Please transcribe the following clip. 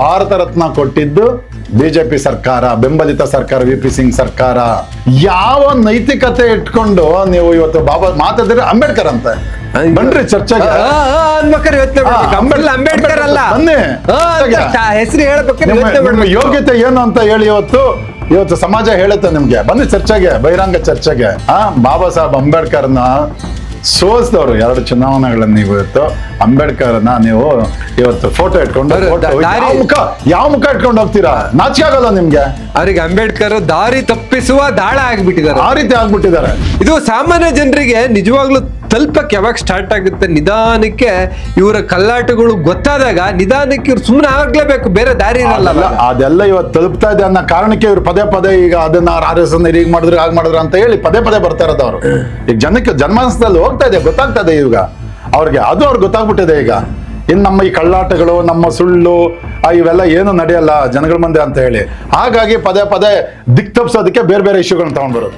ಭಾರತ ರತ್ನ ಕೊಟ್ಟಿದ್ದು ಬಿಜೆಪಿ ಸರ್ಕಾರ ಬೆಂಬಲಿತ ಸರ್ಕಾರ ವಿ ಪಿ ಸಿಂಗ್ ಸರ್ಕಾರ. ಯಾವ ನೈತಿಕತೆ ಇಟ್ಕೊಂಡು ನೀವು ಇವತ್ತು ಬಾಬಾ ಮಾತಾಡಿದ್ರೆ ಅಂಬೇಡ್ಕರ್ ಅಂತ. ಬನ್ರಿ ಚರ್ಚೆಗೆ. ಅಂಬೇಡ್ಕರ್ ಅಲ್ಲ. ಹೆಸರು ಯೋಗ್ಯತೆ ಏನು ಅಂತ ಹೇಳಿ ಇವತ್ತು. ಇವತ್ತು ಸಮಾಜ ಹೇಳುತ್ತೆ ನಿಮ್ಗೆ. ಬನ್ನಿ ಚರ್ಚೆಗೆ ಬಹಿರಂಗ ಚರ್ಚೆಗೆ. ಆ ಬಾಬಾ ಸಾಹೇಬ್ ಅಂಬೇಡ್ಕರ್ನ ಸೋಲ್ಸ್ದವ್ರು ಎರಡು ಚುನಾವಣೆಗಳನ್ನ ನೀವು ಇವತ್ತು ಅಂಬೇಡ್ಕರ್ನ ನೀವು ಇವತ್ತು ಫೋಟೋ ಇಟ್ಕೊಂಡು ಯಾವ ಮುಖ ಯಾವ ಮುಖ ಇಟ್ಕೊಂಡು ಹೋಗ್ತೀರಾ? ನಾಚಿಕೆ ಆಗಲ್ಲ ನಿಮ್ಗೆ? ಅವ್ರಿಗೆ ಅಂಬೇಡ್ಕರ್ ದಾರಿ ತಪ್ಪಿಸುವ ದಾಳ ಆಗ್ಬಿಟ್ಟಿದ್ದಾರೆ. ಆ ರೀತಿ ಆಗ್ಬಿಟ್ಟಿದ್ದಾರೆ. ಇದು ಸಾಮಾನ್ಯ ಜನರಿಗೆ ನಿಜವಾಗ್ಲೂ ತಲುಪಕ್ಕೆ ಯಾವಾಗ ಸ್ಟಾರ್ಟ್ ಆಗುತ್ತೆ? ನಿಧಾನಕ್ಕೆ ಇವರ ಕಲ್ಲಾಟಗಳು ಗೊತ್ತಾದಾಗ ನಿಧಾನಕ್ಕೆ ಇವ್ರು ಸುಮ್ಮನೆ ಆಗ್ಲೇಬೇಕು ಬೇರೆ ದಾರಿ ಇರಲ್ಲ ಅದೆಲ್ಲ ಇವತ್ತು ತಲುಪ್ತಾ ಇದೆ ಅನ್ನೋ ಕಾರಣಕ್ಕೆ ಇವ್ರು ಪದೇ ಪದೇ ಈಗ ಅದನ್ನ ಆರ್ ಎಸ್ ಹೀಗೆ ಮಾಡಿದ್ರು ಹಾಗೆ ಮಾಡಿದ್ರು ಅಂತ ಹೇಳಿ ಪದೇ ಪದೇ ಬರ್ತಾ ಇರೋದು ಅವರು. ಈಗ ಜನಕ್ಕೆ ಜನ್ಮಾನಸದಲ್ಲಿ ಹೋಗ್ತಾ ಇದೆ ಗೊತ್ತಾಗ್ತಾ ಇದೆ ಈಗ. ಅವ್ರಿಗೆ ಅದು ಅವ್ರಿಗೆ ಗೊತ್ತಾಗ್ಬಿಟ್ಟಿದೆ ಈಗ. ಇನ್ನು ನಮ್ಮ ಈ ಕಳ್ಳಾಟಗಳು ನಮ್ಮ ಸುಳ್ಳು ಇವೆಲ್ಲ ಏನು ನಡೆಯಲ್ಲ ಜನಗಳ ಮುಂದೆ ಅಂತ ಹೇಳಿ. ಹಾಗಾಗಿ ಪದೇ ಪದೇ ದಿಕ್ ತಪ್ಪಿಸೋದಕ್ಕೆ ಬೇರೆ ಬೇರೆ ಇಶ್ಯೂಗಳನ್ನ ತಗೊಂಡ್ಬರೋದು.